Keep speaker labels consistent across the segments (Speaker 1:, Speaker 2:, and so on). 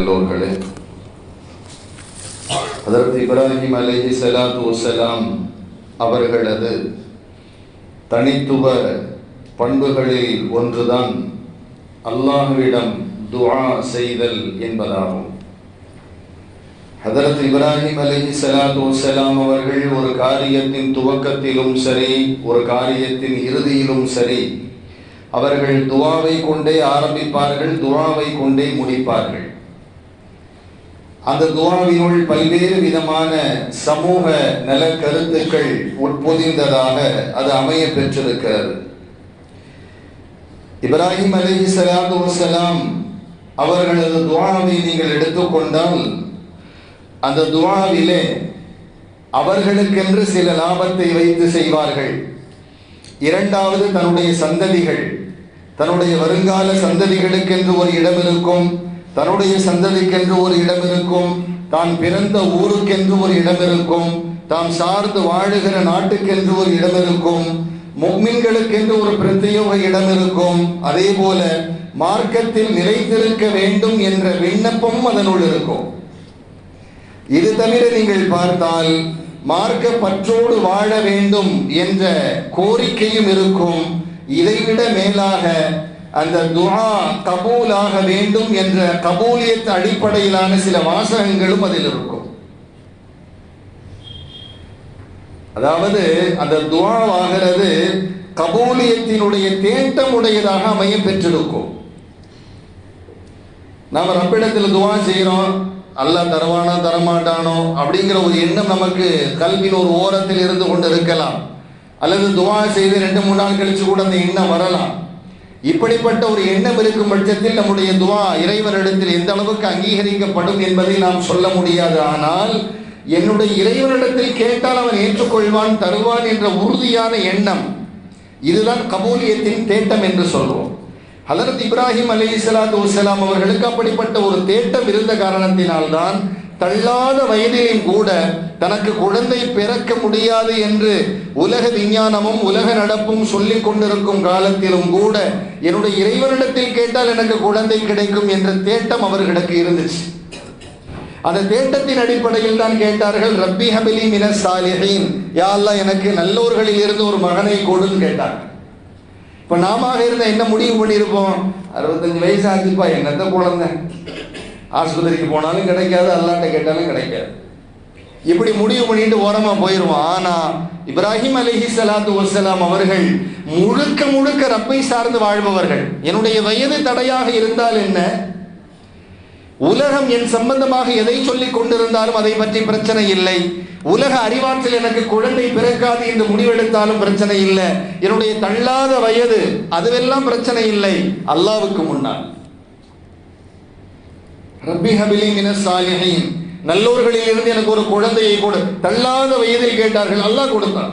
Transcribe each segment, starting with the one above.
Speaker 1: நல்லோர்களே. அதற்கு இப்ராஹிம் அலேஹி சலாத்து வஸலாம் அவர்களது தனித்துவ பண்புகளில் ஒன்றுதான் அல்லாஹுவிடம் துஆ செய்தல் என்பதாகும். அதற்கு இப்ராஹிம் அலேஹி சலாத்து வஸலாம் அவர்கள் ஒரு காரியத்தின் துவக்கத்திலும் சரி ஒரு காரியத்தின் இறுதியிலும் சரி அவர்கள் துவாவை கொண்டே ஆரம்பிப்பார்கள் துவாவை கொண்டே முடிப்பார்கள். அந்த துவாவினுள் பல்வேறு விதமான சமூக நல கருத்துக்கள் உட்பொதிந்ததாக அது அமைய பெற்றிருக்கிறது. இப்ராஹிம் அலி சலாத்து வசலாம் அவர்களது துவாவை நீங்கள் எடுத்துக்கொண்டால் அந்த துவாவிலே அவர்களுக்கென்று சில லாபத்தை வைத்து செய்வார்கள். இரண்டாவது தன்னுடைய சந்ததிகள் தன்னுடைய வருங்கால சந்ததிகளுக்கென்று ஒரு இடம் இருக்கும். தன்னுடைய சந்ததிக்கென்று ஒரு இடம் இருக்கும் தான் பிறந்த ஊருக்கென்று ஒரு இடம் இருக்கும் தாம் சார்ந்து வாழுகிற நாட்டுக்கென்று ஒரு இடம் இருக்கும் முக்மின்களுக்கென்று ஒரு பிரத்யேக இடம் இருக்கும். அதே போல மார்க்கத்தில் நிலைத்திருக்க வேண்டும் என்ற விண்ணப்பமும் அதனுள் இருக்கும். இது தவிர நீங்கள் பார்த்தால் மார்க்க பற்றோடு வாழ வேண்டும் என்ற கோரிக்கையும் இருக்கும். இதைவிட மேலாக அந்த துஆ கபூலாக வேண்டும் என்ற கபூலியத் அடிப்படையிலான சில வாசகங்களும் அதில் இருக்கும். அதாவது அந்த துஆவாகிறது கபூலியத்தினுடைய தேட்டம் உடையதாக அமைய பெற்றிருக்கும். நாம் ரப்பிடத்தில் துவா செய்கிறோம் அல்லாஹ் தருவானோ தரமாட்டானோ அப்படிங்கிற ஒரு எண்ணம் நமக்கு கல்வியின் ஒரு ஓரத்தில் இருந்து கொண்டு இருக்கலாம். அல்லது துவா செய்து ரெண்டு மூணு நாள் கழிச்சு கூட அந்த எண்ணம் வரலாம். இப்படிப்பட்ட ஒரு எண்ணம் இருக்கும் பட்சத்தில் நம்முடைய துவா இறைவனிடத்தில் எந்த அளவுக்கு அங்கீகரிக்கப்படும் என்பதை நாம் சொல்ல முடியாது. ஆனால் என்னுடைய இறைவனிடத்தில் கேட்டால் அவன் ஏற்றுக்கொள்வான் தருவான் என்ற உறுதியான எண்ணம் இதுதான் கபூலியத்தின் தேட்டம் என்று சொல்வோம். ஹலரத் இப்ராஹிம் அலி இஸ்லாத்து அவர்களுக்கு அப்படிப்பட்ட ஒரு தேட்டம் இருந்த காரணத்தினால்தான் தள்ளாத வயதிலும் கூட தனக்கு குழந்தை பிறக்க முடியாது என்று உலக விஞ்ஞானமும் உலக நடப்பும் சொல்லிக் கொண்டிருக்கும் காலத்திலும் கூட என்னுடைய இறைவனிடத்தில் கேட்டால் எனக்கு குழந்தை கிடைக்கும் என்ற தேட்டம் அவர்களுக்கு இருந்துச்சு. அந்த தேட்டத்தின் அடிப்படையில் தான் கேட்டார்கள் ரப்பி ஹபிலி மின சாலிஹீன். யா எனக்கு நல்லோர்களில் இருந்து ஒரு மகனை கொடுன்னு கேட்டார் இப்போ நாம இருந்த என்ன முடிவு பண்ணியிருப்போம்? அறுபத்தஞ்சு வயசு ஆச்சுப்பா என்னத்த குழந்தை? ஆஸ்பத்திரிக்கு போனாலும் கிடைக்காது அல்லாட்ட கேட்டாலும் கிடைக்காது. இப்படி முடிவு பண்ணிட்டு ஓரமா போயிடுவோம் ஆனா இப்ராஹிம் அலஹி சலாத்து வசலாம் அவர்கள் முழுக்க முழுக்க ரப்பை சார்ந்து வாழ்பவர்கள். என்னுடைய வயது தடையாக இருந்தால் என்ன? உலகம் என் சம்பந்தமாக எதை சொல்லிக் கொண்டிருந்தாலும் அதை பற்றி பிரச்சனை இல்லை. உலக அறிவாற்றல் எனக்கு குழந்தை பிறக்காது என்று முடிவெடுத்தாலும் பிரச்சனை இல்லை. என்னுடைய தள்ளாத வயது அதுவெல்லாம் பிரச்சனை இல்லை. அல்லாவுக்கு முன்னால். ரப்பி ஹபிலி மின சாலிஹீன். நல்லோர்களில் இருந்து எனக்கு ஒரு குழந்தையை கொடு. தள்ளாத வயதில் கேட்டார்கள் அல்லாஹ் கொடுத்தான்.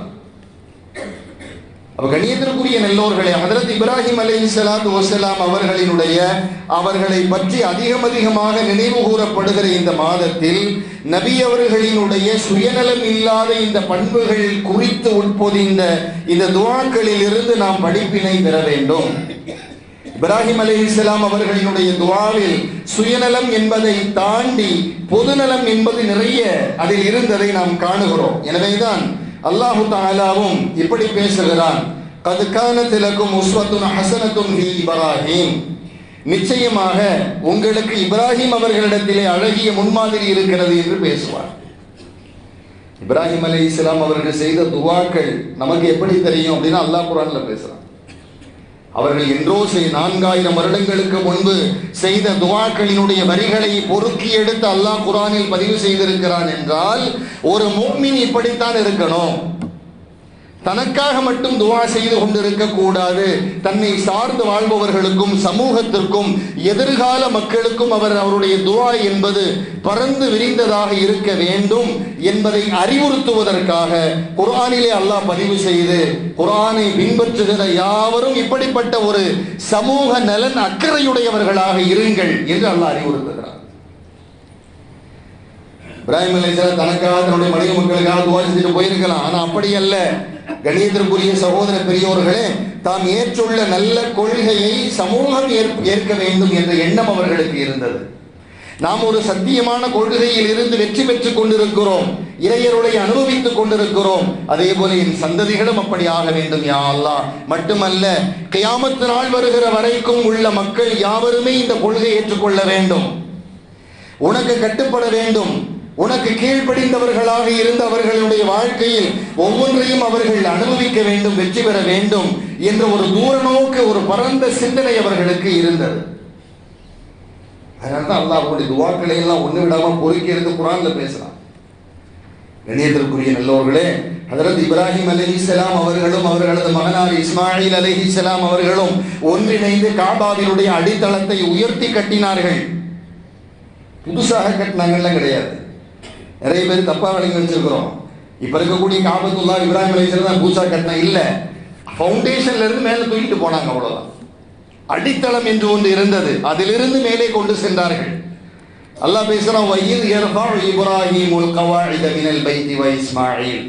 Speaker 1: அப்ப கணியத்திற்குரிய நல்லோர்களே ஹதரத் இப்ராஹிம் அலி சலாத் வசலாம் அவர்களினுடைய அவர்களை பற்றி அதிகம் அதிகமாக நினைவு கூறப்படுகிற இந்த மாதத்தில் நபி அவர்களினுடைய சுயநலம் இல்லாத இந்த பண்புகள் குறித்து உட்பொதிந்த இந்த துவாக்களில் இருந்து நாம் படிப்பினை பெற வேண்டும். இப்ராஹிம் அலி இஸ்லாம் அவர்களினுடைய துவாவில் சுயநலம் என்பதை தாண்டி பொதுநலம் என்பது நிறைய அதில் இருந்ததை நாம் காணுகிறோம். எனவேதான் அல்லாஹு தாலாவும் இப்படி பேசுகிறான். கதுக்கான திலக்கும் உஸ்வத்துன் ஹசனத்தும் ஹி இப்ராஹிம். நிச்சயமாக உங்களுக்கு இப்ராஹிம் அவர்களிடத்திலே அழகிய முன்மாதிரி இருக்கிறது என்று பேசுவார். இப்ராஹிம் அலி இஸ்லாம் அவர்கள் செய்த துவாக்கள் நமக்கு எப்படி தெரியும் அப்படின்னா அல்லாஹ் குரான்ல பேசுறான். அவர்கள் என்றோ செய் நான்காயிரம் வருடங்களுக்கு முன்பு செய்த துவாக்களினுடைய வரிகளை பொறுக்கி எடுத்து அல்லாஹ் குரானில் பதிவு செய்திருக்கிறான் என்றால் ஒரு மூமின் இப்படித்தான் இருக்கணும். தனக்காக மட்டும் துவா செய்து கொண்டிருக்க கூடாது தன்னை சார்ந்து வாழ்பவர்களுக்கும் சமூகத்திற்கும் எதிர்கால மக்களுக்கும் அவர் அவருடைய துவா என்பது பறந்து விரிந்ததாக இருக்க வேண்டும் என்பதை அறிவுறுத்துவதற்காக குரானிலே அல்லாஹ் பதிவு செய்து குரானை பின்பற்றுகிற யாவரும் இப்படிப்பட்ட ஒரு சமூக நலன் அக்கறையுடையவர்களாக இருங்கள் என்று அல்லாஹ் அறிவுறுத்துகிறார் இப்ராஹிம் அலைஹிஸ்ஸலாம் தனக்காக தன்னுடைய மனித மக்களுக்காக துவா செஞ்சுட்டு போயிருக்கலாம். ஆனா அப்படி அல்ல கணேந்திரபுரிய சகோதர பெரியோர்களே தாம் ஏற்றுள்ள நல்ல கொள்கையை சமூகம் ஏற்- ஏற்க வேண்டும் என்ற எண்ணம் அவர்களுக்கு இருந்தது. நாம் ஒரு சத்தியமான கொள்கையில் இருந்து வெற்றி பெற்றுக் கொண்டிருக்கிறோம் இறையருளை அனுபவித்துக் கொண்டிருக்கிறோம். அதே போல என் சந்ததிகளும் அப்படி ஆக வேண்டும் யா மட்டுமல்ல கியாமத்து நாள் வருகிற வரைக்கும் உள்ள மக்கள் யாவருமே இந்த கொள்கை ஏற்றுக்கொள்ள வேண்டும். உனக்கு கட்டுப்பட வேண்டும். உனக்கு கீழ்ப்படிந்தவர்களாக இருந்த அவர்களுடைய வாழ்க்கையில் ஒவ்வொன்றையும் அவர்கள் அனுபவிக்க வேண்டும் வெற்றி பெற வேண்டும் என்ற ஒரு தூர நோக்கு ஒரு பரந்த சிந்தனை அவர்களுக்கு இருந்தது. அதனால தான் அல்லாஹ்வுடைய துவாக்களை எல்லாம் ஒன்று விடாம பொறுக்கி இருந்து குரான்ல பேசலாம் கண்ணியத்திற்குரிய நல்லோர்களே ஹதரத் இப்ராஹிம் அலைஹிஸ்ஸலாம் அவர்களும் அவர்களது மகனார் இஸ்மாயில் அலைஹிஸ்ஸலாம் அவர்களும் ஒன்றிணைந்து காபாவினுடைய அடித்தளத்தை உயர்த்தி கட்டினார்கள். புதுசாக கட்டினாங்கலாம் கிடையாது. நிறைய பேர் தப்பா விளங்கி வச்சிருக்கிறோம். இப்ப இருக்கக்கூடிய காபத்துல்லா இப்ராஹிம் அலைஹிஸ்ஸலாம் தான் பூசா கட்டினா இல்ல. ஃபவுண்டேஷன்ல இருந்து மேல தூக்கிட்டு போனாங்க அவ்வளவுதான். அடித்தளம் என்று ஒன்று இருந்தது. அதிலிருந்து மேலே கொண்டு சென்றார்கள். அல்லாஹ் பேசுறான் வயீல் யர்ஃபஉ இப்ராஹீமுல் கவாயித மினல் பைத்தி வ இஸ்மாயில்.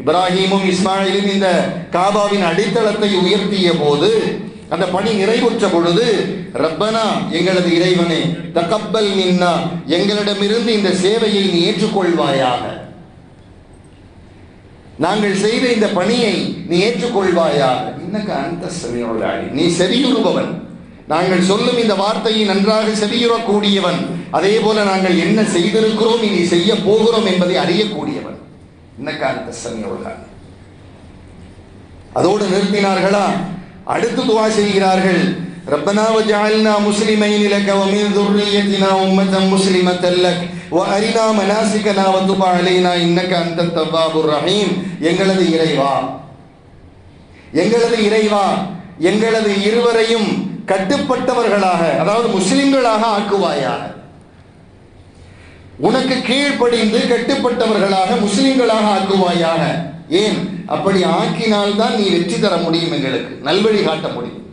Speaker 1: இப்ராஹிமும் இஸ்மாயிலும் இந்த காபாவின் அடித்தளத்தை உயர்த்திய போது அந்த பணி நிறைவுற்ற பொழுது ரப்பனா எங்களது இறைவனே தக்கப்பல் மின்னா எங்களிடமிருந்து இந்த சேவையை நீ ஏற்றுக்கொள்வாயாக. நாங்கள் செய்த இந்த பணியை நீ ஏற்றுக்கொள்வாயாக. இன்னக்கு அந்த செவியோடாடி நீ செவியுறுபவன். நாங்கள் சொல்லும் இந்த வார்த்தையை நன்றாக செவியுறக்கூடியவன். அதே போல நாங்கள் என்ன செய்திருக்கிறோம் இனி செய்ய போகிறோம் என்பதை அறியக்கூடியவன். இன்னக்கு அந்த செவியோடாடி அதோடு நிறுத்தினார்களா? அடுத்து துவா செய்கிறார்கள் ربنا وجعلنا مسلمين لك ومن ذريتنا أمة مسلمة لك وأرنا مناسكنا وتب علينا إنك أنت التواب الرحيم எங்களது இறைவா எங்களது இறைவா எங்களது இருவரையும் கட்டுப்பட்டவர்களாக அதாவது முஸ்லிம்களாக ஆக்குவாயாக உனக்கு கீழ்ப்படிந்து கட்டுப்பட்டவர்களாக முஸ்லிம்களாக ஆக்குவாயாக ஏன் அப்படி ஆக்கினால்தான் நீ வெற்றி தர முடியும் எங்களுக்கு. நல்வழி காட்ட முடியும்.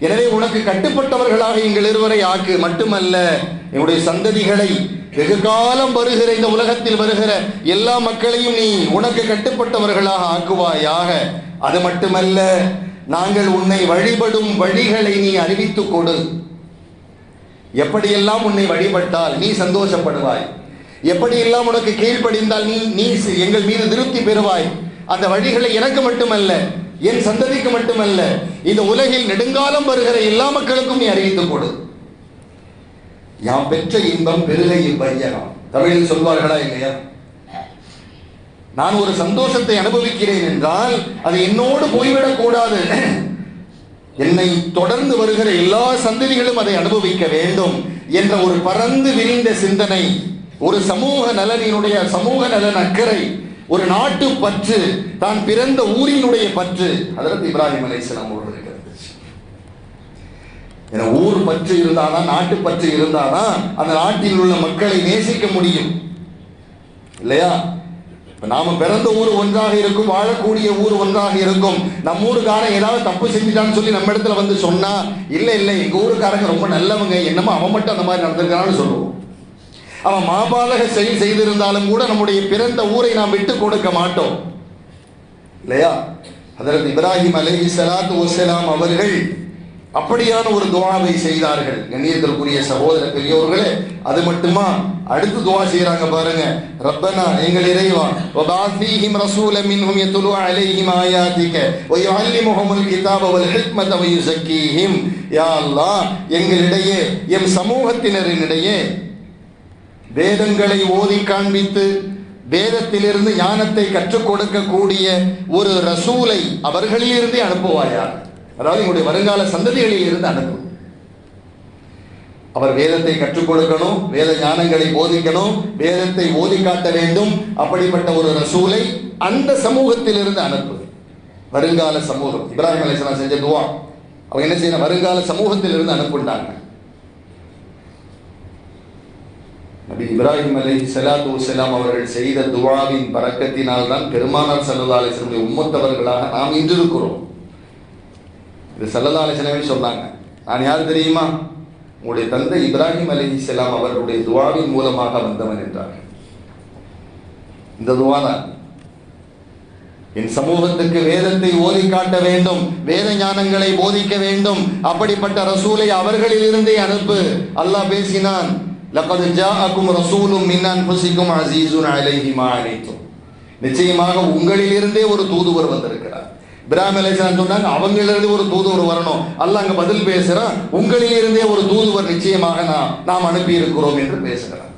Speaker 1: எனவே உனக்கு கட்டுப்பட்டவர்களாக எங்கள் இருவரை ஆக்கு. மட்டுமல்ல என்னுடைய சந்ததிகளை வெகு காலம் வருகிற இந்த உலகத்தில் வருகிற எல்லா மக்களையும் நீ உனக்கு கட்டுப்பட்டவர்களாக ஆக்குவாயாக. அது மட்டுமல்ல நாங்கள் உன்னை வழிபடும் வழிகளை நீ அறிவித்துக் கொடு. எப்படியெல்லாம் உன்னை வழிபட்டால் நீ சந்தோஷப்படுவாய்? எப்படியெல்லாம் உனக்கு கீழ்ப்படிந்தால் நீ நீ எங்கள் மீது திருப்தி பெறுவாய்? அந்த வழிகளை எனக்கு மட்டுமல்ல என் சந்ததிக்கு மட்டுமல்ல இந்த உலகில் நெடுங்காலம் வருகிற எல்லா மக்களுக்கும் நீ அறிவித்து கொடு. யாம் பெற்ற இன்பம் பெருக இவ்வையகம் தமிழில் சொல்வார்களா இல்லையா? நான் ஒரு சந்தோஷத்தை அனுபவிக்கிறேன் என்றால் அது என்னோடு போய்விடக் கூடாது. என்னை தொடர்ந்து வருகிற எல்லா சந்ததிகளும் அதை அனுபவிக்க வேண்டும் என்ற ஒரு பறந்து விரிந்த சிந்தனை ஒரு சமூக நலனினுடைய சமூக நலன் அக்கறை ஒரு நாட்டு பற்று தான் பிறந்த ஊரினுடைய பற்று. அதற்கு இப்ராஹிம் அலைஹிஸ்ஸலாம் அவர்களுக்கு என ஊர் பற்று இருந்தாதான் நாட்டு பற்று இருந்தாதான் அந்த நாட்டில் உள்ள மக்களை நேசிக்க முடியும். இல்லையா? இப்ப நாம பிறந்த ஊர் ஒன்றாக இருக்கும் வாழக்கூடிய ஊர் ஒன்றாக இருக்கும். நம்ம ஊருக்காரன் ஏதாவது தப்பு செஞ்சுட்டான்னு சொல்லி நம்ம இடத்துல வந்து சொன்னா இல்ல இல்ல எங்க ஊருக்காரங்க ரொம்ப நல்லவங்க என்னமோ அவன் மட்டும் அந்த மாதிரி நடந்திருக்கான்னு சொல்லுவோம். அவன் மாபாதக செயல் செய்திருந்தாலும் கூட நம்முடைய பிறந்த ஊரை நாம் விட்டு கொடுக்க மாட்டோம். இல்லையா? அதற்கு இப்ராஹிம் அலை சலாத்து வஸலாம் அவர்கள் அப்படியான ஒரு துவாவை செய்தார்கள். கண்ணியத்திற்குரிய சகோதர பெரியோர்களே அது மட்டுமா? அடுத்து துவா செய்யறாங்க பாருங்க. ரப்பனா எங்கள் இறைவா வபாஃபீஹிம் ரசூல மின்ஹும் யதுலு அலைஹிம் ஆயாதிக வ யுஅல்லிமுஹுமுல் கிதாப வல் ஹிக்மத வ யுஸக்கீஹிம் யா அல்லாஹ் எங்களிடையே எம் சமூகத்தினரினிடையே வேதங்களை ஓதி காண்பித்து வேதத்திலிருந்து ஞானத்தை கற்றுக் கொடுக்கக்கூடிய ஒரு ரசூலை அவர்களிலிருந்தே அனுப்புவாயார் அதாவது உங்களுடைய வருங்கால சந்ததிகளில் இருந்து அனுப்பும் அவர் வேதத்தை கற்றுக் கொடுக்கணும் வேத ஞானங்களை போதிக்கணும் வேதத்தை ஓதி காட்ட வேண்டும் அப்படிப்பட்ட ஒரு ரசூலை அந்த சமூகத்திலிருந்து அனுப்பு. வருங்கால சமூகம். இப்ராஹிம் அலிஸ்லாம் செஞ்ச துவா. அவங்க என்ன செய்யணும்? வருங்கால சமூகத்திலிருந்து அனுப்புண்டாங்க நபி இப்ராஹிம் அலி சலாத்து வஸலாம் அவர்கள் செய்த துவாவின் பறக்கத்தினால் தான் பெருமானார் ஸல்லல்லாஹு அலைஹி உம்மத்தவர்களாக நாம் இன்று இருக்கிறோம் இது ஸல்லல்லாஹு அலைஹி சொன்னாங்க. நான் யார் தெரியுமா? உங்களுடைய தந்தை இப்ராஹிம் சலாம் அவர்களுடைய துவாவின் மூலமாக வந்தவன் என்றார். இந்த துவா தான். என் சமூகத்துக்கு வேதத்தை ஓதி காட்ட வேண்டும் வேத ஞானங்களை போதிக்க வேண்டும். அப்படிப்பட்ட ரசூலை அவர்களிலிருந்தே அனுப்பு. அல்லாஹ் பேசினான். லக்கது ஜாஅக்கும் ரசூலும் மின் அன்ஃபுசிக்கும் அசீசுன் அலைஹி மா அனைத்தும் நிச்சயமாக உங்களிலிருந்தே ஒரு தூதுவர் வந்திருக்கிறார். இப்ராஹிம் அலைஹிஸ்ஸலாம் சொன்னாங்க அவங்களிலிருந்து ஒரு தூதுவர் வரணும். அல்லாஹ் அங்க பதில் பேசுறான் உங்களிலிருந்தே ஒரு தூதுவர் நிச்சயமாக நான் நாம் அனுப்பி இருக்கிறோம் என்று பேசுகிறார்.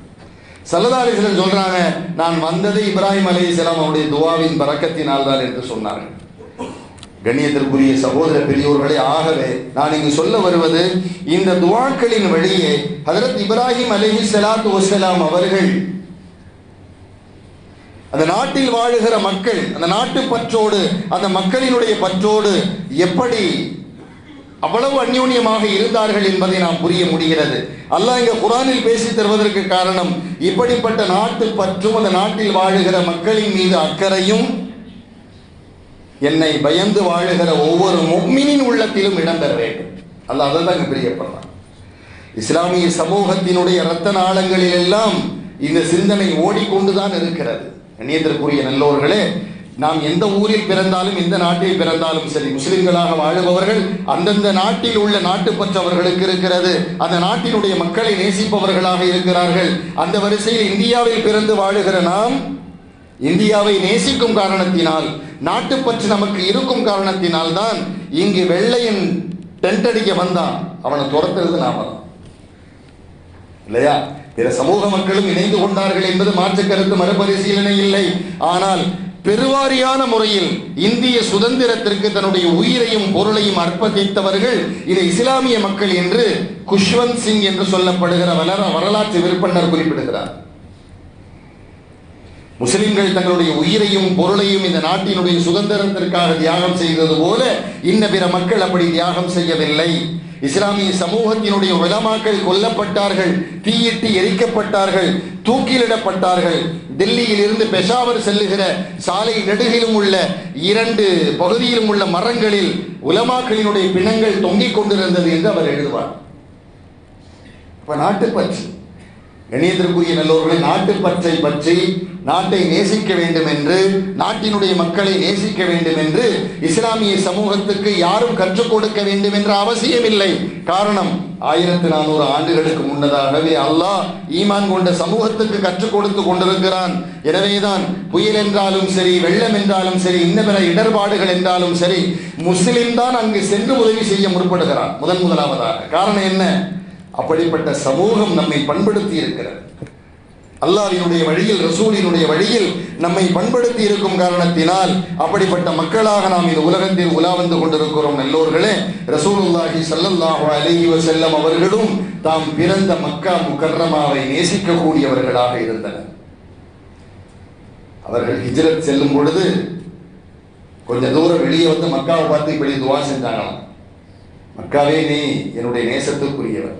Speaker 1: சல்லதா அலிஸ்லாம் சொல்றாங்க நான் வந்தது இப்ராஹிம் அலைஹிஸ்ஸலாம் அவருடைய துவாவின் பறக்கத்தினால் தான் என்று சொன்னார்கள். கண்ணியத்திற்குரிய சகோதர பெரியோர்களே ஆகவே நான் இங்கு சொல்ல வருவது இந்த துவாக்களின் வழியே ஹதரத் இப்ராஹிம் அலஹி சலாத்து வசலாம் அவர்கள் அந்த நாட்டில் வாழுகிற மக்கள் அந்த நாட்டு பற்றோடு அந்த மக்களினுடைய பற்றோடு எப்படி அவ்வளவு அந்யோன்யமாக இருந்தார்கள் என்பதை நாம் புரிய முடிகிறது. அல்லாஹ் இங்க குரானில் பேசி தருவதற்கு காரணம் இப்படிப்பட்ட நாட்டு பற்றும் அந்த நாட்டில் வாழுகிற மக்களின் மீது அக்கறையும் என்னை பயந்து வாழுகிற ஒவ்வொரு முக்மினின் உள்ளத்திலும் இடம்பெற வேண்டும். அல்ல அதை தான் பிரியப்படுறான் இஸ்லாமிய சமூகத்தினுடைய இரத்த நாளங்களில் எல்லாம் இந்த சிந்தனை ஓடிக்கொண்டுதான் இருக்கிறது. கண்ணியத்திற்குரிய நல்லோர்களே நாம் எந்த ஊரில் பிறந்தாலும் எந்த நாட்டில் பிறந்தாலும் சரி முஸ்லிம்களாக வாழுபவர்கள் அந்தந்த நாட்டில் உள்ள நாட்டுப்பற்றவர்களுக்கு இருக்கிறது. அந்த நாட்டினுடைய மக்களை நேசிப்பவர்களாக இருக்கிறார்கள். அந்த வரிசையில் இந்தியாவில் பிறந்து வாழுகிற நாம் இந்தியாவை நேசிக்கும் காரணத்தினால் நாட்டுப்பற்று நமக்கு இருக்கும் காரணத்தினால் தான் இங்கு வெள்ளையன் டென்ட் அடிக்க வந்தான். அவனை துரத்துறது நாம. இல்லையா? பிற சமூக மக்களும் இணைந்து கொண்டார்கள் என்பது மாற்று கருத்து மறுபரிசீலனை இல்லை. ஆனால் பெருவாரியான முறையில் இந்திய சுதந்திரத்திற்கு தன்னுடைய உயிரையும் பொருளையும் அர்ப்பணித்தவர்கள் இதை இஸ்லாமிய மக்கள் என்று குஷ்வந்த் சிங் என்று சொல்லப்படுகிற வரலாற்று விற்பனர் குறிப்பிடுகிறார். முஸ்லிம்கள் தங்களுடைய உயிரையும் பொருளையும் இந்த நாட்டினுடைய சுதந்திரத்திற்காக தியாகம் செய்தது போல இன்ன பிற மக்கள் அப்படி தியாகம் செய்யவில்லை. இஸ்லாமிய சமூகத்தினுடைய உலமாக்கள் கொல்லப்பட்டார்கள் தீயிட்டு எரிக்கப்பட்டார்கள் தூக்கிலிடப்பட்டார்கள். டெல்லியில் இருந்து பெஷாவர் செல்லுகிற சாலை நெடுகிலும் உள்ள இரண்டு பகுதியிலும் உள்ள மரங்களில் உலமாக்களினுடைய பிணங்கள் தொங்கிக் கொண்டிருந்தது என்று அவர் எழுதுவார். இப்ப நாட்டுப்பற்று. கணியத்திற்குரிய நல்லோர்களை நாட்டுப்பற்றை பற்றி நாட்டை நேசிக்க வேண்டும் என்று நாட்டினுடைய மக்களை நேசிக்க வேண்டும் என்று இஸ்லாமிய சமூகத்துக்கு யாரும் கற்றுக் கொடுக்க வேண்டும் என்ற அவசியம் இல்லை காரணம் ஆயிரத்தி நானூறு ஆண்டுகளுக்கு முன்னதாகவே அல்லாஹ் ஈமான் கொண்ட சமூகத்துக்கு கற்றுக் கொடுத்து கொண்டிருக்கிறான். எனவேதான் புயல் என்றாலும் சரி வெள்ளம் என்றாலும் சரி இன்ன பிற இடர்பாடுகள் என்றாலும் சரி முஸ்லிம் தான் அங்கு சென்று உதவி செய்ய முற்படுகிறான். முதன் முதலாவதாக. காரணம் என்ன? அப்படிப்பட்ட சமூகம் நம்மை பண்படுத்தி இருக்கிறது. அல்லாவினுடைய வழியில் ரசூலினுடைய வழியில் நம்மை பண்படுத்தி இருக்கும் காரணத்தினால் அப்படிப்பட்ட மக்களாக நாம் இந்த உலகத்தில் உலா வந்து கொண்டிருக்கிறோம் எல்லோர்களே. ரசூலுல்லாஹி சல்லல்லாஹு அலைஹி வஸல்லம் அவர்களும் தாம் பிறந்த மக்கா முக்கர்ரமாவை நேசிக்கக்கூடியவர்களாக இருந்தனர். அவர்கள் ஹிஜ்ரத் செல்லும் பொழுது கொஞ்ச தூரம் வெளியே வந்து மக்காவை பார்த்து இப்படி துவா செஞ்சாங்களாம். மக்காவே நீ என்னுடைய நேசத்துக்குரியவர்.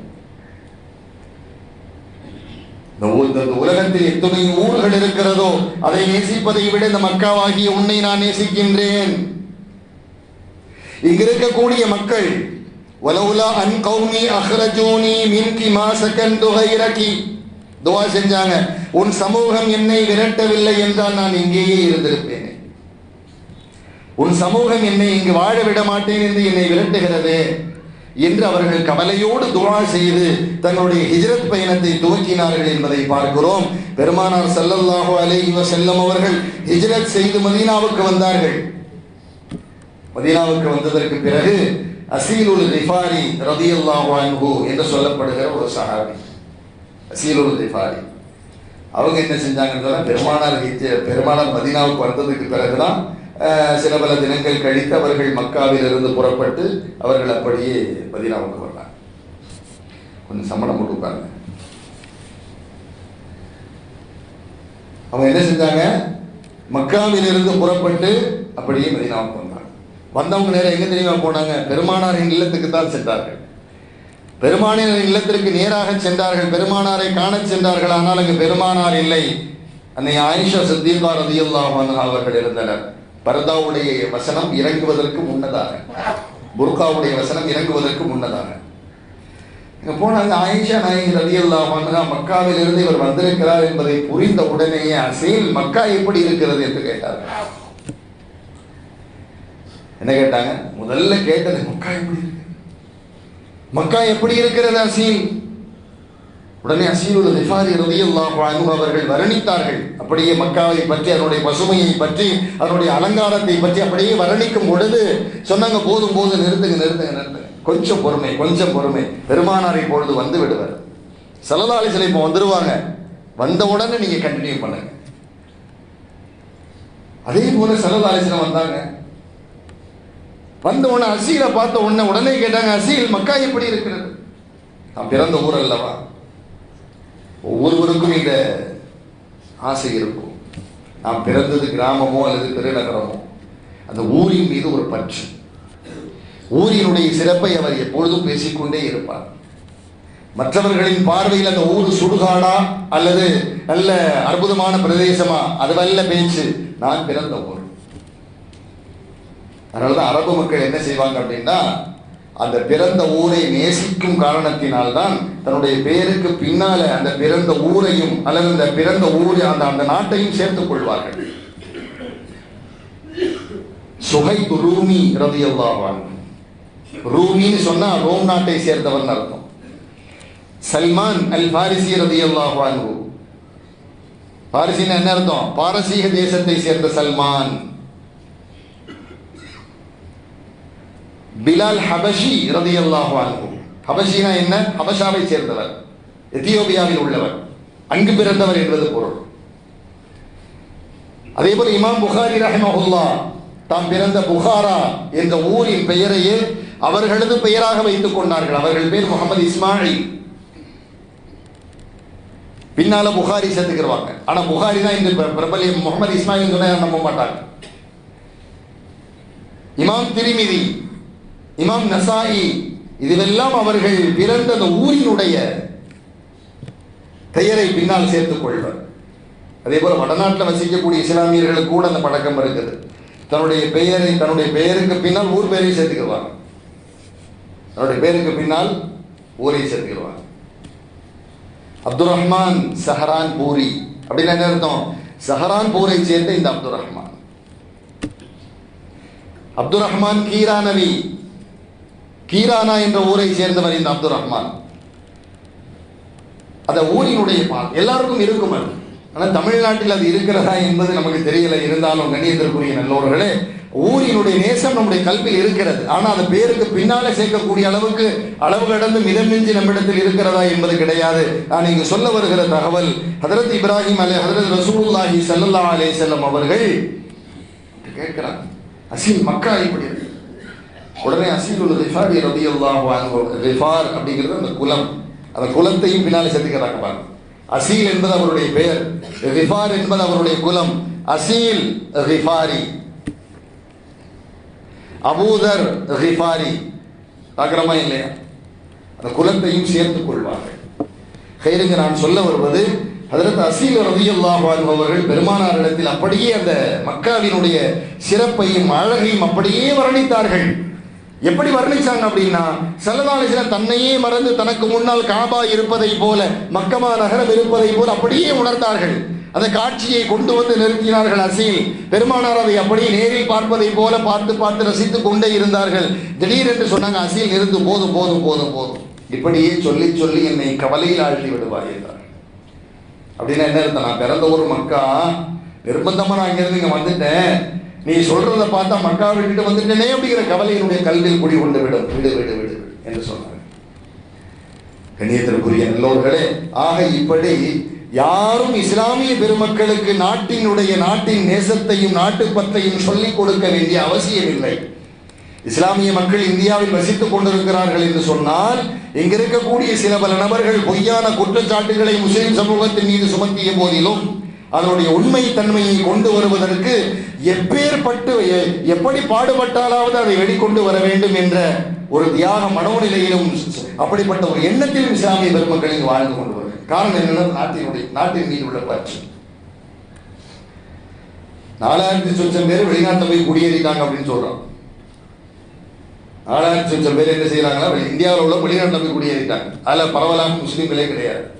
Speaker 1: இந்த உலகத்தில் எத்தனை ஊர்கள் இருக்கிறதோ அதை நேசிப்பதை விட இந்த மக்காவாகிய உன்னை நான் நேசிக்கின்றேன். இங்க இருக்கக்கூடிய மக்கள் வலவுலா அன் கௌமி அஹ்ரஜூனி மின்கி மா சகந்து இறக்கி துவா செஞ்சாங்க உன் சமூகம் என்னை விரட்டவில்லை என்றால் நான் இங்கேயே இருந்திருப்பேன். உன் சமூகம் என்னை இங்கு வாழ விட மாட்டேன் என்று என்னை விரட்டுகிறது. என்று அவர்கள் கவலையோடு துவா செய்து தங்களுடைய ஹிஜ்ரத் பயணத்தை துவக்கினார்கள் என்பதை பார்க்கிறோம். பெருமானார் ஸல்லல்லாஹு அலைஹி செல்லம் அவர்கள் ஹிஜ்ரத் செய்து மதீனாவுக்கு வந்தார்கள். மதீனாவுக்கு வந்ததற்கு பிறகு அசீலுல் ரிஃபாரி ரதியல்லாஹு அன்ஹு என்று சொல்லப்படுகிற ஒரு சஹாபி. அசீலுல் ரிஃபாரி அவங்க என்ன செஞ்சாங்கன்னு பெருமானார் பெருமானார் மதீனாவுக்கு வந்ததுக்கு பிறகுதான் சில பல தினங்கள் கழித்து அவர்கள் மக்காவில் இருந்து புறப்பட்டு அவர்கள் அப்படியே பதினாவுக்கு வர்றாங்க. கொஞ்சம் சம்பளம் கொடுப்பாங்க அவங்க என்ன செஞ்சாங்க? மக்காவில் இருந்து புறப்பட்டு அப்படியே மதினாவுக்கு வந்தாங்க. வந்தவங்க நேரம் எங்க தெரியுமா போனாங்க? பெருமானாரின் இல்லத்துக்கு தான் சென்றார்கள். பெருமானின் இல்லத்திற்கு நேராக சென்றார்கள். பெருமானாரை காணச் சென்றார்கள். ஆனால் அங்கு பெருமானார் இல்லை. அன்னை ஆயிஷா சித்திகா அவர்கள் இருந்தனர். பரதாவுடைய வசனம் இறங்குவதற்கு முன்னதாக. புர்காவுடைய வசனம் இறங்குவதற்கு முன்னதாக. இங்க போனாங்க ஆயிஷா நாயகி ரவி அன்ஹா மக்காவிலிருந்து இவர் வந்திருக்கிறார் என்பதை புரிந்த உடனேயே அசீல் மக்கா எப்படி இருக்கிறது என்று கேட்டார். என்ன கேட்டாங்க? முதல்ல கேட்டது மக்கா எப்படி இருக்கு? மக்கா எப்படி இருக்கிறது அசீல்? உடனே அசீருல் ரிஃபாரி ரலியல்லாஹு அன்ஹு அவர்கள் வர்ணித்தார்கள். அப்படியே மக்காவை பற்றி அதனுடைய பசுமையை பற்றி அதனுடைய அலங்காரத்தை பற்றி அப்படியே வர்ணிக்கும் பொழுது சொன்னாங்க போதும் போதும் நிறுத்துங்க நிறுத்துங்க நிறுத்துங்க. கொஞ்சம் பொறுமை கொஞ்சம் பொறுமை. பெருமானார் இப்பொழுது வந்து விடுவார். சல்லல்லாஹு சிலை இப்போ வந்துருவாங்க. வந்த உடனே நீங்கள் கண்டினியூ பண்ணுங்க. அதே போல சல்லல்லாஹு வந்தாங்க. வந்த உடனே அசீலை பார்த்த உடனே உடனே கேட்டாங்க அசீல் மக்கா எப்படி இருக்கிறது? நான் பிறந்த ஊர் அல்லவா? ஒவ்வொருவருக்கும் இந்த ஆசை இருக்கும். நாம் பிறந்தது கிராமமோ அல்லது பெருநகரமோ அந்த ஊரின் மீது ஒரு பற்று. ஊரினுடைய சிறப்பை அவர் எப்பொழுதும் பேசிக்கொண்டே இருப்பார். மற்றவர்களின் பார்வையில் அந்த ஊர் சுடுகாடா அல்லது நல்ல அற்புதமான பிரதேசமா அதுவல்ல பேச்சு. நான் பிறந்த ஊர். அதனாலதான் அரபு மக்கள் என்ன செய்வாங்க அப்படின்னா அந்த பிறந்த ஊரை நேசிக்கும் காரணத்தினால்தான் தன்னுடைய பெயருக்கு பின்னால அந்த பிறந்த ஊரையும் அல்லது அந்த பிறந்த ஊரை அந்த அந்த நாட்டையும் சேர்த்துக் கொள்வார்கள். சுகை ரூமி ரதியல்லாவான் ரூமின்னு சொன்னா ரோம் நாட்டை சேர்ந்தவன் அர்த்தம். சல்மான் அல் பாரிசி ரதியல்லாஹு பாரிசின்னு என்ன அர்த்தம்? பாரசீக தேசத்தை சேர்ந்த சல்மான். பிலால் ஹபஷி ரதியல்லாஹு அன்ஹு. ஹபஷினா என்ன? ஹபஷாவை சேர்ந்தவர். எத்தியோபியாவில் உள்ளவர். அங்கு பிறந்தவர் என்பது பொருள். அதே போல இமாம் புகாரி ரஹிமஹுல்லா தாம் பிறந்த புகாரா என்ற ஊரின் பெயரையே அவர்களது பெயராக வைத்துக் கொண்டார்கள். அவர்கள் பேர் முகமது இஸ்மாயில். பின்னால புகாரி சேர்த்துக்கிடுவாங்க ஆனா புகாரி தான் இந்த பிர- பிரபலியம். முகமது இஸ்மாயில் நம்ப மாட்டாங்க. இமாம் திருமிதி இமாம் நசாயி இதுவெல்லாம் அவர்கள் பிறந்த அந்த ஊரினுடைய பெயரை பின்னால் சேர்த்துக் கொள்வர். அதே போல வடநாட்டில் வசிக்கக்கூடிய இஸ்லாமியர்களுக்கு கூட அந்த பழக்கம் இருக்குது. தன்னுடைய பெயரை தன்னுடைய பெயருக்கு பின்னால் ஊர் பெயரை சேர்த்துக்கிடுவாங்க. தன்னுடைய பெயருக்கு பின்னால் ஊரை சேர்த்துக்கிடுவாங்க. அப்துல் ரஹ்மான் சஹரான் பூரி அப்படின்னு என்ன அர்த்தம்? சஹரான் பூரை சேர்ந்த இந்த அப்துல் ரஹ்மான் அப்துல் ரஹ்மான் கீரானவி. கீரானா என்ற ஊரை சேர்ந்தவர் இந்த அப்துல் ரஹ்மான். அந்த ஊரினுடைய பால் எல்லாருக்கும் இருக்கும் அது. ஆனால் தமிழ்நாட்டில் அது இருக்கிறதா என்பது நமக்கு தெரியல. இருந்தாலும் கண்ணியத்திற்குரிய நல்லோர்களே ஊரினுடைய நேசம் நம்முடைய கல்வியில் இருக்கிறது. ஆனால் அந்த பேருக்கு பின்னாலே சேர்க்கக்கூடிய அளவுக்கு அளவு கடந்து மிதமிஞ்சி நம்மிடத்தில் இருக்கிறதா என்பது கிடையாது. நான் இங்கு சொல்ல வருகிற தகவல் ஹதரத் இப்ராஹிம் அலை ஹதரத் ரசூல்லாஹி சல்லா அலே செல்லம் அவர்கள் கேட்கிறாங்க அசீல் மக்கா இப்படி இருக்கு. உடனே அசீதுல் ரிஃபாரி ரலியல்லாஹு அன்ஹு ரிஃபார் அப்படிங்கிறது அந்த குலம். அந்த குலத்தையும் பின்னாலே சேர்த்துக்கிறாங்க பாருங்க. அசீல் என்பது அவருடைய பெயர் ரிஃபார் என்பது அவருடைய குலம். அசீல் ரிஃபாரி அபூதர் ரிஃபாரி பார்க்குறோமா இல்லையா? அந்த குலத்தையும் சேர்த்துக் கொள்வார்கள். கைருங்க நான் சொல்ல வருவது அதற்கு அசீல் ரதியல்லாஹு வாழ்பவர்கள் அவர்கள் பெருமானாரிடத்தில் அப்படியே அந்த மக்காவினுடைய சிறப்பையும் அழகையும் அப்படியே வர்ணித்தார்கள். எப்படி வர்ணிச்சாங்க அப்படின்னா செல்லதாலேசில தன்னையே மறந்து தனக்கு முன்னால் காபா இருப்பதை போல மக்கமா நகரம் இருப்பதை போல அப்படியே உணர்ந்தார்கள். அந்த காட்சியை கொண்டு வந்து நிறுத்தினார்கள் அசீல். பெருமானார் அதை அப்படியே நேரில் பார்ப்பதை போல பார்த்து பார்த்து ரசித்து கொண்டே இருந்தார்கள். திடீரென்று சொன்னாங்க அசீல் நிறுத்து போதும் போதும் போதும் போதும். இப்படியே சொல்லி சொல்லி என்னை கவலையில் ஆழ்த்தி விடுவாய் என்றார். அப்படின்னா என்ன இருந்தா நான் பிறந்த ஒரு மக்கா நிர்பந்தமா நான் இங்கிருந்து இங்க வந்துட்டேன். நீ சொல்றதை பார்த்தா மக்கா விட்டுட்டு வந்துட்டேனே அப்படிங்கிற கவலையினுடைய கல்வியில் குடி கொண்டு விடும் விடு விடு விடு என்று சொன்னாங்க கண்ணியத்திற்குரிய நல்லோர்களே ஆக இப்படி யாரும் இஸ்லாமிய பெருமக்களுக்கு நாட்டினுடைய நாட்டின் நேசத்தையும் நாட்டுப்பத்தையும் சொல்லிக் கொடுக்க வேண்டிய அவசியம் இல்லை. இஸ்லாமிய மக்கள் இந்தியாவில் வசித்துக் கொண்டிருக்கிறார்கள் என்று சொன்னால் இங்கிருக்கக்கூடிய சில பல நபர்கள் பொய்யான குற்றச்சாட்டுகளை முஸ்லிம் சமூகத்தின் மீது சுமத்திய போதிலும் அதனுடைய உண்மை தன்மையை கொண்டு வருவதற்கு எப்பேற்பட்டு எ- எப்படி பாடுபட்டாலாவது அதை வெளிக்கொண்டு வர வேண்டும் என்ற ஒரு தியாக மனோநிலையிலும் அப்படிப்பட்ட ஒரு எண்ணத்திலும் இஸ்லாமிய பெருமக்கள் இங்கு வாழ்ந்து கொண்டு வருகிறார்கள். காரணம் என்னன்னா நாட்டினுடைய நாட்டின் மீது உள்ள பற்று. நாலாயிரத்தி சொச்சம் பேர் வெளிநாட்டில் போய் குடியேறிட்டாங்க அப்படின்னு சொல்றோம். நாலாயிரத்தி சொச்சம் பேர் என்ன செய்யறாங்கன்னா இந்தியாவில் உள்ள வெளிநாட்டில் போய் குடியேறிட்டாங்க. அதில் பரவலாக முஸ்லீம்களே கிடையாது.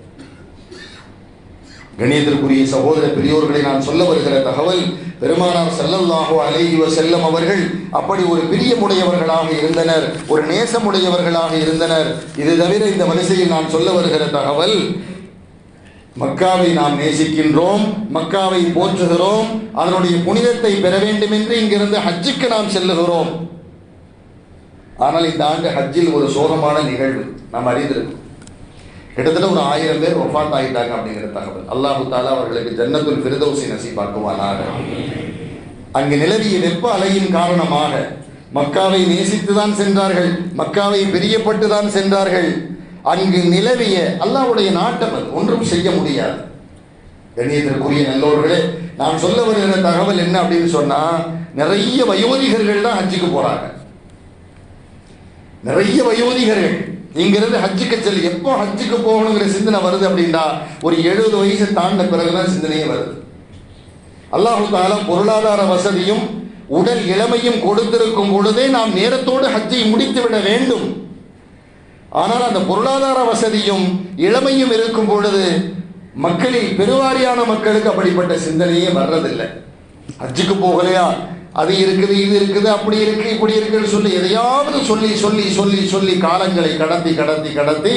Speaker 1: கணியத்திற்குரிய சகோதர பெரியோர்களை நான் சொல்ல வருகிற தகவல் பெருமானார் செல்லல்லாகோ அலைவ செல்லம் அவர்கள் அப்படி ஒரு பிரியமுடையவர்களாக இருந்தனர் ஒரு நேசமுடையவர்களாக இருந்தனர். இது தவிர இந்த வரிசையில் நான் சொல்ல வருகிற தகவல் மக்காவை நாம் நேசிக்கின்றோம் மக்காவை போற்றுகிறோம் அதனுடைய புனிதத்தை பெற வேண்டும் என்று இங்கிருந்து ஹஜ்ஜுக்கு நாம் செல்லுகிறோம். ஆனால் இந்த ஆண்டு ஹஜ்ஜில் ஒரு சோகமான நிகழ்வு நாம் அறிந்திருக்கோம் கிட்டத்தட்ட ஒரு ஆயிரம் பேர் ஒஃபாத் ஆகிட்டாங்க அப்படிங்கிற தகவல். அல்லாஹு தாலா அவர்களுக்கு ஜன்னத்துல் ஃபிர்தௌசி நசீபாக்குவானாக. அங்கு நிலவிய வெப்ப அலையின் காரணமாக மக்காவை நேசித்துதான் சென்றார்கள் மக்காவை பிரியப்பட்டு தான் சென்றார்கள். அங்கு நிலவிய அல்லாவுடைய நாட்டம் ஒன்றும் செய்ய முடியாது. கண்ணியத்திற்குரிய நல்லோர்களே நான் சொல்ல வருகிற தகவல் என்ன அப்படின்னு சொன்னா நிறைய வயோதிகர்கள் தான் ஹஜ்ஜுக்கு போறாங்க. நிறைய வயோதிகர்கள் இங்கிருந்து ஹஜ்ஜுக்கு செல் எப்போ ஹஜ்ஜுக்கு போகணுங்கிற சிந்தனை வருது அப்படின்னா ஒரு எழுபது வயசு தாண்ட பிறகுதான் சிந்தனையே வருது. அல்லாஹு தாலா பொருளாதார வசதியும் உடல் இளமையும் கொடுத்திருக்கும் பொழுதே நாம் நேரத்தோடு ஹஜ்ஜை முடித்து விட வேண்டும். ஆனால் அந்த பொருளாதார வசதியும் இளமையும் இருக்கும் பொழுது மக்களில் பெருவாரியான மக்களுக்கு அப்படிப்பட்ட சிந்தனையே வர்றதில்லை. ஹஜ்ஜுக்கு போகலையா? அது இருக்குது இது இருக்குது அப்படி இருக்கு இப்படி இருக்குன்னு சொல்லி எதையாவது சொல்லி சொல்லி சொல்லி சொல்லி காலங்களை கடத்தி கடத்தி கடத்தி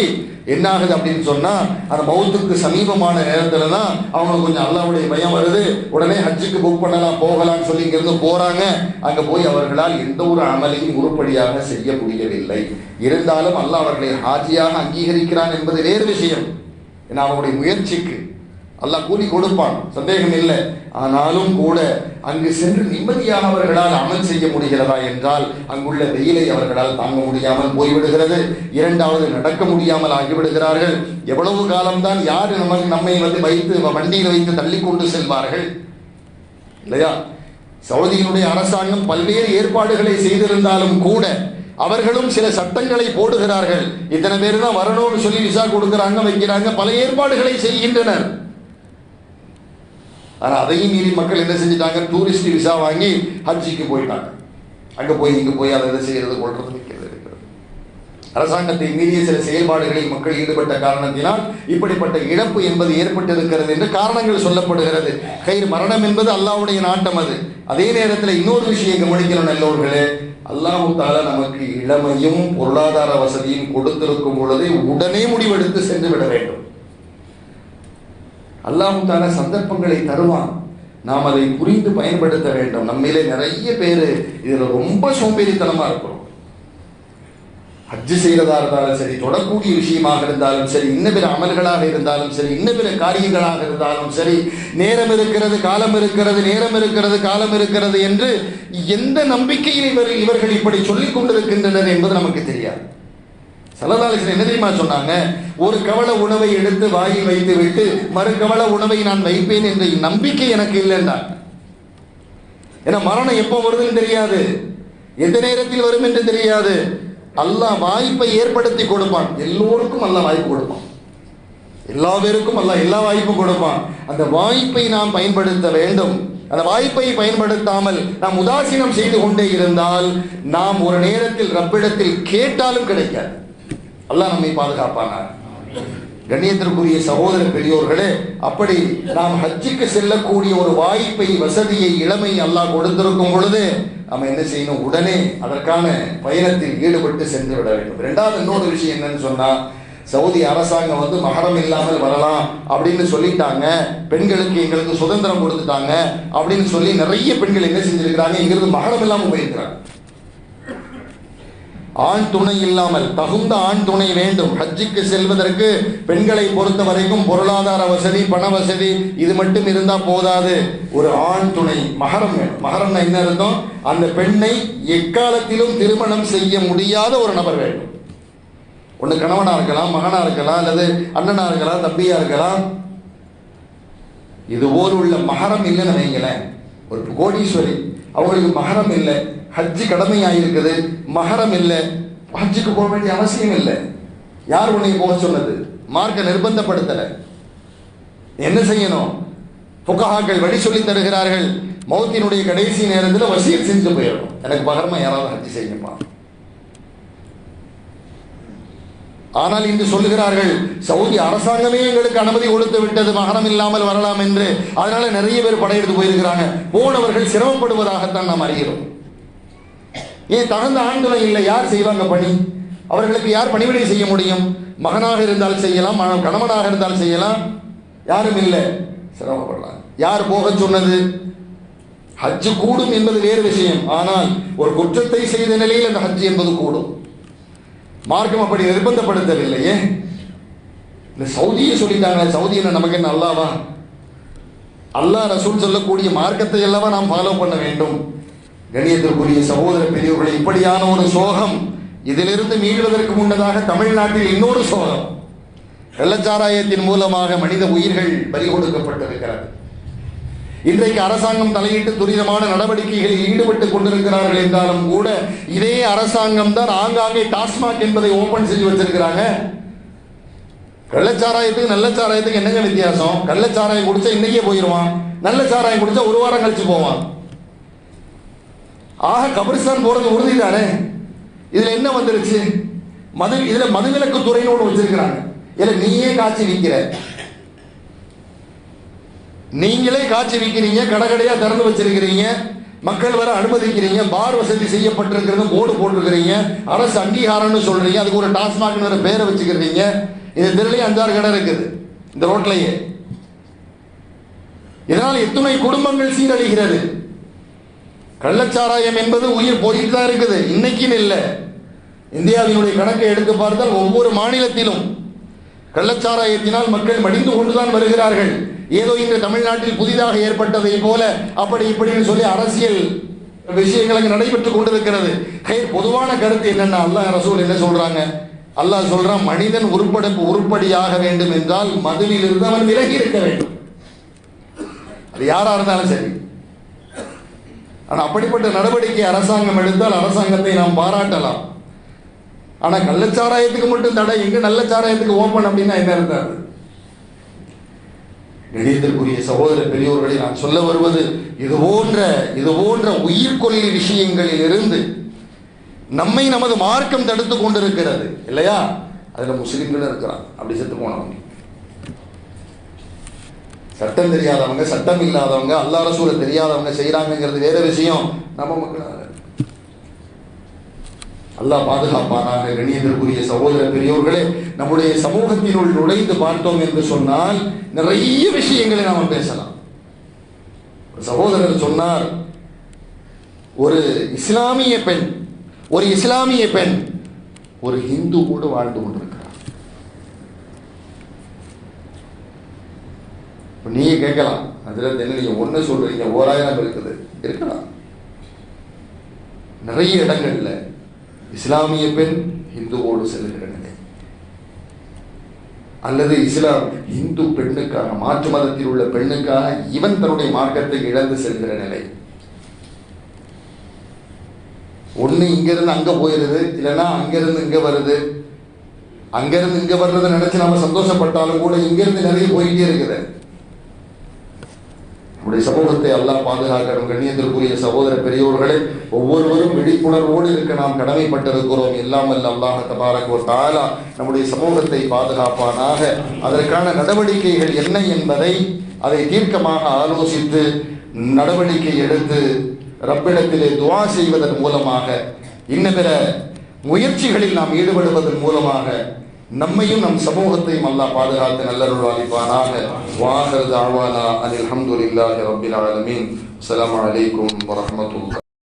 Speaker 1: என்ன ஆகுது அப்படின்னு சொன்னா அந்த மௌத்துக்கு சமீபமான நேரத்துல தான் அவங்களுக்கு கொஞ்சம் அல்லாவுடைய பயம் வருது. உடனே ஹஜ்ஜுக்கு புக் பண்ணலாம் போகலாம்னு சொல்லி இங்கிருந்து போறாங்க. அங்க போய் அவர்களால் எந்த ஒரு அமலையும் உருப்படியாக செய்ய முடியவில்லை. இருந்தாலும் அல்லாஹ் அவர்களை ஹாஜியாக அங்கீகரிக்கிறான் என்பது வேறு விஷயம். ஏன்னா அவருடைய முயற்சிக்கு அல்லாஹ் கூலி கொடுப்பான். சந்தேகம் இல்லை. ஆனாலும் கூட அங்கு சென்று நிம்மதியானவர்களால் அமல் செய்ய முடிகிறதா என்றால் அங்குள்ள வெயிலை அவர்களால் தாங்க முடியாமல் போய்விடுகிறது. இரண்டாவது நடக்க முடியாமல் ஆகிவிடுகிறார்கள். எவ்வளவு காலம்தான் யார் நம்ம நம்மை வந்து வைத்து வண்டியில் வைத்து தள்ளி கொண்டு செல்வார்கள்? இல்லையா? சவுதியினுடைய அரசாங்கம் பல்வேறு ஏற்பாடுகளை செய்திருந்தாலும் கூட அவர்களும் சில சட்டங்களை போடுகிறார்கள். இத்தனை பேர் தான் வரணும்னு சொல்லி விசா கொடுக்குறாங்க வைக்கிறாங்க பல ஏற்பாடுகளை செய்கின்றனர். ஆனால் அதையும் மீறி மக்கள் என்ன செஞ்சிட்டாங்க? டூரிஸ்ட் விசா வாங்கி ஹஜ்ஜிக்கு போயிட்டாங்க. அங்கே போய் இங்கே போய் அதை இதை செய்யறது? கொள்றது வைக்கிறது இருக்கிறது. அரசாங்கத்தை மீறிய சில செயல்பாடுகளில் மக்கள் ஈடுபட்ட காரணத்தினால் இப்படிப்பட்ட இழப்பு என்பது ஏற்பட்டிருக்கிறது என்று காரணங்கள் சொல்லப்படுகிறது. கயிறு மரணம் என்பது அல்லாவுடைய நாட்டம் அது. அதே நேரத்தில் இன்னொரு விஷயம் கவனிக்கணும் நல்லோர்களே. அல்லாஹு தாலா நமக்கு இளமையும் பொருளாதார வசதியும் கொடுத்திருக்கும் பொழுது உடனே முடிவெடுத்து சென்று விட வேண்டும். அல்லாஹு தாலா சந்தர்ப்பங்களை தருவான். நாம் அதை புரிந்து பயன்படுத்த வேண்டும். நம்மிலே நிறைய பேர் இதுல ரொம்ப சோம்பேறித்தனமா இருக்கிறோம். ஹஜ்ஜு செய்யறதா இருந்தாலும் சரி தொடக்கூடிய விஷயமாக இருந்தாலும் சரி இன்ன பிற அமல்களாக இருந்தாலும் சரி இன்ன பிற காரியங்களாக இருந்தாலும் சரி நேரம் இருக்கிறது காலம் இருக்கிறது நேரம் இருக்கிறது காலம் இருக்கிறது என்று எந்த நம்பிக்கையில் இவர் இவர்கள் இப்படி சொல்லிக் கொண்டிருக்கின்றனர் என்பது நமக்கு தெரியாது. சலதாலிசன் என்ன தெரியுமா சொன்னாங்க? ஒரு கவல உணவை எடுத்து வாயில் வைத்து விட்டு மறு கவல உணவை நான் வைப்பேன் என்ற நம்பிக்கை எனக்கு இல்லைன்னா ஏன்னா மரணம் எப்போ வருதுன்னு தெரியாது. எந்த நேரத்தில் வரும் என்று தெரியாது. அல்லாஹ் வாய்ப்பை ஏற்படுத்தி கொடுப்பான். எல்லோருக்கும் அல்லாஹ் வாய்ப்பு கொடுப்பான். எல்லா பேருக்கும் அல்லாஹ் எல்லா வாய்ப்பும் கொடுப்பான். அந்த வாய்ப்பை நாம் பயன்படுத்த வேண்டும். அந்த வாய்ப்பை பயன்படுத்தாமல் நாம் உதாசீனம் செய்து கொண்டே இருந்தால் நாம் ஒரு நேரத்தில் ரப்பிடத்தில் கேட்டாலும் கிடைக்காது. அல்லாஹ் நம்மை பாதுகாப்பானார். கண்ணியத்திற்குரிய சகோதர பெரியோர்களே அப்படி நாம் ஹஜ்ஜுக்கு செல்லக்கூடிய ஒரு வாய்ப்பை வசதியை இளமை அல்லாஹ் கொடுத்திருக்கும் பொழுது நம்ம என்ன செய்யணும்? உடனே அதற்கான பயணத்தில் ஈடுபட்டு சென்று விட வேண்டும். ரெண்டாவது இன்னொரு விஷயம் என்னன்னு சொன்னா சவுதி அரசாங்கம் வந்து மகரம் இல்லாமல் வரலாம் அப்படின்னு சொல்லிட்டாங்க. பெண்களுக்கு எங்களுக்கு சுதந்திரம் கொடுத்துட்டாங்க அப்படின்னு சொல்லி நிறைய பெண்கள் என்ன செஞ்சிருக்கிறாங்க? இங்கிருந்து மகரம் இல்லாமல் போயிருக்கிறாங்க. ஆண் துணை இல்லாமல் தகுந்த ஆண் துணை வேண்டும். ஹஜ்ஜுக்கு செல்வதற்கு பெண்களை பொறுத்த வரைக்கும் பொருளாதார வசதி பண வசதி இது மட்டும் இருந்தா போதாது. ஒரு ஆண் துணை மகரம் வேணும். மகரம்னா என்ன இருந்தோம் அந்த பெண்ணை எக்காலத்திலும் திருமணம் செய்ய முடியாத ஒரு நபர் வேண்டும் ஒன்று கணவனாக இருக்கலாம் மகனாக இருக்கலாம் அல்லது அண்ணனாக இருக்கலாம் தம்பியாக இருக்கலாம். இது போல் உள்ள மகரம் இல்லைன்னு வைங்களேன். ஒரு கோடீஸ்வரி அவங்களுக்கு மகரம் இல்லை. ஹஜ்ஜு கடமையாயிருக்குது மகரம் இல்லை ஹஜ்ஜுக்கு போக வேண்டிய அவசியம் இல்லை. யார் உன்னை போக சொன்னது? மார்க்க நிர்பந்தப்படுத்தலை. என்ன செய்யணும்? புகஹாக்கள் வழி சொல்லி தருகிறார்கள். மௌத்தினுடைய கடைசி நேரத்தில் வசியல் செஞ்சு போயிடும் எனக்கு பகரமா யாராவது ஹஜ்ஜு செய்யுமா ஆனால் இன்று சொல்லுகிறார்கள் சவுதி அரசாங்கமே எங்களுக்கு அனுமதி கொடுத்து விட்டது மகரம் இல்லாமல் வரலாம் என்று. அதனால நிறைய பேர் படையெடுத்து போயிருக்கிறாங்க. போனவர்கள் சிரமப்படுவதாகத்தான் நாம் அறிகிறோம். ஏன் தகுந்த ஆண்களும் இல்லை? யார் செய்வாங்க பணி? அவர்களுக்கு யார் பணிவிடை செய்ய முடியும்? மகனாக இருந்தால் செய்யலாம் கணவனாக இருந்தால் செய்யலாம். யாரும் இல்லை. சிரமப்படலாம். யார் போக சொன்னது? ஹஜ்ஜு கூடும் என்பது வேறு விஷயம். ஆனால் ஒரு குற்றத்தை செய்த நிலையில் அந்த ஹஜ் என்பது கூடும். மார்க்கம் அப்படி நிர்பந்தப்படுத்தவில்லையே இந்த சவுதியை சொல்லிட்டாங்க. சவுதி என்ன நமக்கு என்ன அல்லாவா? அல்லாஹ் ரசூல் சொல்லக்கூடிய மார்க்கத்தை அல்லவா நாம் ஃபாலோ பண்ண வேண்டும். கணியத்திற்குரிய சகோதர பெரியவர்களை இப்படியான ஒரு சோகம் இதிலிருந்து மீள்வதற்கு முன்னதாக தமிழ்நாட்டில் இன்னொரு சோகம். கள்ளச்சாராயத்தின் மூலமாக மனித உயிர்கள் பலி கொடுக்கப்பட்டிருக்கிறது. இன்றைக்கு அரசாங்கம் தலையிட்டு துரிதமான நடவடிக்கைகளில் ஈடுபட்டுக் கொண்டிருக்கிறார்கள் என்றாலும் கூட இதே அரசாங்கம் தான் ஆங்காங்கே டாஸ்மாக் என்பதை ஓபன் செஞ்சு வச்சிருக்கிறாங்க. கள்ளச்சாராயத்துக்கு நல்ல சாராயத்துக்கு என்னங்க வித்தியாசம்? கள்ளச்சாராயம் குடிச்சா இன்னைக்கே போயிடுவான் நல்ல சாராயம் குடிச்சா ஒரு வாரம் கழிச்சு போவான். ஆக கபிரிஸ்தான் போறது உறுதி தானே இதுல என்ன வந்துருச்சு? மது இதுல மதுவிலக்கு துறைன்னு ஒன்று வச்சிருக்கிறாங்க. இல்ல நீயே காய்ச்சி விற்கிற நீங்களே காய்ச்சி விற்கிறீங்க கடைக்கடையா திறந்து வச்சிருக்கிறீங்க மக்கள் வர அனுமதிக்கிறீங்க பார் வசதி செய்யப்பட்டிருக்கிறது போர்டு போட்டிருக்கிறீங்க அரசு அங்கீகாரம்னு சொல்றீங்க அதுக்கு ஒரு டாஸ்மாக்னு ஒரு பேரை வச்சுக்கிறீங்க. இது தெருலயே அஞ்சாறு கடை இருக்குது இந்த ரோட்லயே. இதனால் எத்தனை குடும்பங்கள் சீரழிகிறது? கள்ளச்சாராயம் என்பது உயிர் போயிட்டு தான் இருக்குது. இன்னைக்குன்னு இல்லை. இந்தியாவினுடைய கணக்கை எடுத்து பார்த்தால் ஒவ்வொரு மாநிலத்திலும் கள்ளச்சாராயத்தினால் மக்கள் மடிந்து கொண்டுதான் வருகிறார்கள். ஏதோ இன்று தமிழ்நாட்டில் புதிதாக ஏற்பட்டதை போல அப்படி இப்படின்னு சொல்லி அரசியல் விஷயங்கள் அங்கு நடைபெற்றுக் கொண்டிருக்கிறது. ஹே பொதுவான கருத்து என்னென்ன அல்லாஹ் ரசூல் என்ன சொல்றாங்க? அல்லாஹ் சொல்றான் மனிதன் உருப்படப்பு உருப்படியாக வேண்டும் என்றால் மதுவில் இருந்து அவன் விலகி இருக்க வேண்டும். அது யாரா இருந்தாலும் சரி. ஆனால் அப்படிப்பட்ட நடவடிக்கை அரசாங்கம் எடுத்தால் அரசாங்கத்தை நாம் பாராட்டலாம். ஆனால் கள்ளச்சாராயத்துக்கு மட்டும் தடை எங்க நல்ல சாராயத்துக்கு ஓப்பன் அப்படின்னா என்ன இருந்தாரு நினைத்திற்குரிய சகோதர பெரியோர்களை நான் சொல்ல வருவது இது போன்ற இது போன்ற உயிர்கொல்லி விஷயங்களில் இருந்து நம்மை நமது மார்க்கம் தடுத்து கொண்டிருக்கிறது இல்லையா? அதுல முஸ்லீம்களும் இருக்கிறான் அப்படி செத்து போனவங்க. சட்டம் தெரியாதவங்க சட்டம் இல்லாதவங்க அல்லா ரசூலை தெரியாதவங்க செய்யறாங்கிறது வேற விஷயம். நம்ம மக்களாக அல்லாஹ் பாதுகாப்பானாக கணியத்திற்குரிய சகோதர பெரியோர்களே நம்முடைய சமூகத்தினுள் நுழைந்து பார்த்தோம் என்று சொன்னால் நிறைய விஷயங்களை நாம் பேசலாம். சகோதரர் சொன்னார் ஒரு இஸ்லாமிய பெண் ஒரு இஸ்லாமிய பெண் ஒரு இந்து கூட வாழ்ந்து கொண்டிருக்கிறார். இப்போ நீங்கள் கேட்கலாம். அதில் என்ன ஒன்று சொல்கிறீங்க ஓராயிரம் இருக்குது. இருக்கலாம். நிறைய இடங்கள்ல இஸ்லாமிய பெண் இந்துவோடு செல்கிற நிலை. அல்லது இஸ்லாம் இந்து பெண்ணுக்காக மாற்று மதத்தில் உள்ள பெண்ணுக்காக இவன் தன்னுடைய மார்க்கத்தை இழந்து செல்கிற நிலை. ஒன்று இங்கிருந்து அங்கே போயிருது இல்லைன்னா அங்கிருந்து இங்கே வருது. அங்கிருந்து இங்கே வர்றதை நினச்சி நம்ம சந்தோஷப்பட்டாலும் கூட இங்கிருந்து நிறைய போயிட்டே இருக்குது. நம்முடைய சமூகத்தை அல்லாஹ் பாதுகாக்கணும் கண்ணியத்திற்குரிய சகோதர பெரியோர்களே ஒவ்வொருவரும் விழிப்புணர்வோடு இருக்க நாம் கடமைப்பட்டிருக்கிறோம். எல்லாம் அல்ல அல்லாஹ் தபாரக் ஒரு தாலா நம்முடைய சமூகத்தை பாதுகாப்பானாக. அதற்கான நடவடிக்கைகள் என்ன என்பதை அதை தீர்க்கமாக ஆலோசித்து நடவடிக்கை எடுத்து ரப்பிடத்திலே துவா செய்வதன் மூலமாக இன்ன பிற முயற்சிகளில் நாம் ஈடுபடுவதன் மூலமாக நம்மையும் நம் சமூகத்தையும் அல்லாஹ் பாதுகாத்து நல்லருள் அளிப்பானாக வாஹர் தாவானா அனில் அல்ஹம்துலில்லாஹி ரபில் ஆலமீன். அலாம் வலைக்கம் வரமத்துல்லா